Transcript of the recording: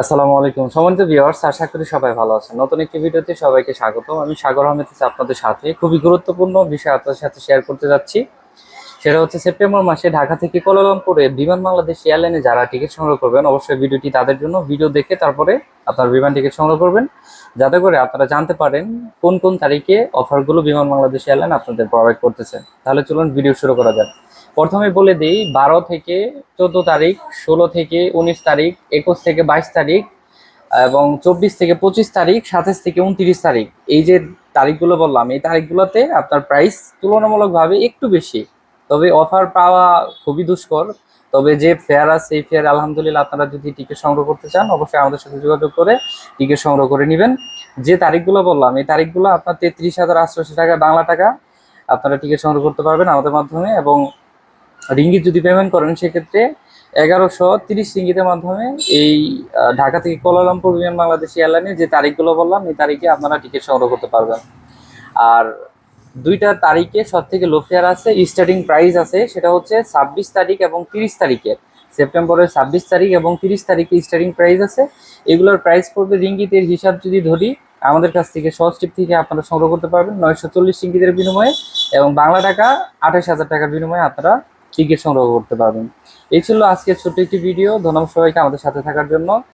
আসসালামু আলাইকুম। সম্মানিত ভিউয়ার্স আশা করি সবাই ভালো আছেন। নতুন একটি ভিডিওতে সবাইকে স্বাগত আমি সাগর আহমেদ আপনাদের সাথে। খুবই গুরুত্বপূর্ণ বিষয় আপনাদের সাথে শেয়ার করতে যাচ্ছি। সেটা হচ্ছে সেপ্টেম্বর মাসে ঢাকা থেকে কোলালামপুরে বিমান বাংলাদেশ এয়ারলাইনে যারা টিকিট সংগ্রহ করবেন, অবশ্যই ভিডিওটি তাদের জন্য ভিডিও দেখে তারপরে আপনার বিমান টিকিট সংগ্রহ করবেন। যাতে করে আপনারা জানতে পারেন কোন কোন তারিখে অফারগুলো বিমান বাংলাদেশ এয়ারলাইন আপনাদের প্রোভাইড করতেছে। তাহলে চলুন ভিডিও শুরু করা যাক। প্রথমে বলে দিই, বারো থেকে চোদ্দ তারিখ, ষোলো থেকে উনিশ তারিখ, একুশ থেকে বাইশ তারিখ এবং চব্বিশ থেকে পঁচিশ তারিখ, সাতাশ থেকে উনত্রিশ তারিখ। এই যে তারিখগুলো বললাম, এই তারিখগুলোতে আপনার প্রাইস তুলনামূলকভাবে একটু বেশি। তবে অফার পাওয়া খুবই দুষ্কর। তবে যে ফেয়ার আছে, এই ফেয়ার আলহামদুলিল্লাহ আপনারা যদি টিকিট সংগ্রহ করতে চান, অবশ্যই আমাদের সাথে যোগাযোগ করে টিকিট সংগ্রহ করে নেবেন। যে তারিখগুলো বললাম, এই তারিখগুলো আপনার তেত্রিশ হাজার আটশোশো টাকা, বাংলা টাকা আপনারা টিকিট সংগ্রহ করতে পারবেন আমাদের মাধ্যমে এবং রিঙ্গিত যদি পেমেন্ট করেন, সেক্ষেত্রে এগারোশো তিরিশ রিঙ্গিতের মাধ্যমে এই ঢাকা থেকে কোলালামপুর বিমান বাংলাদেশ এয়ারলাইনে যে তারিখগুলো বললাম, এই তারিখে আপনারা টিকিট সংগ্রহ করতে পারবেন। আর দুইটা তারিখে সব থেকে লো ফেয়ার আছে স্টার্টিং প্রাইস আছে, সেটা হচ্ছে ছাব্বিশ তারিখ এবং তিরিশ তারিখের সেপ্টেম্বরের ছাব্বিশ তারিখ এবং তিরিশ তারিখে স্টার্টিং প্রাইস আছে। এগুলোর প্রাইস পড়বে রিঙ্গিতের হিসাব যদি ধরি, আমাদের কাছ থেকে সহজ থেকে আপনারা সংগ্রহ করতে পারবেন। নয়শো চল্লিশ রিঙ্গিতের বিনিময়ে এবং বাংলা টাকা আঠাশ হাজার টাকার বিনিময়ে আপনারা টিকিট সংগ্রহ করতে পারবেন। এই ছিল আজকের ছোট্ট একটি ভিডিও ধন্যবাদ সবাইকে আমাদের সাথে থাকার জন্য।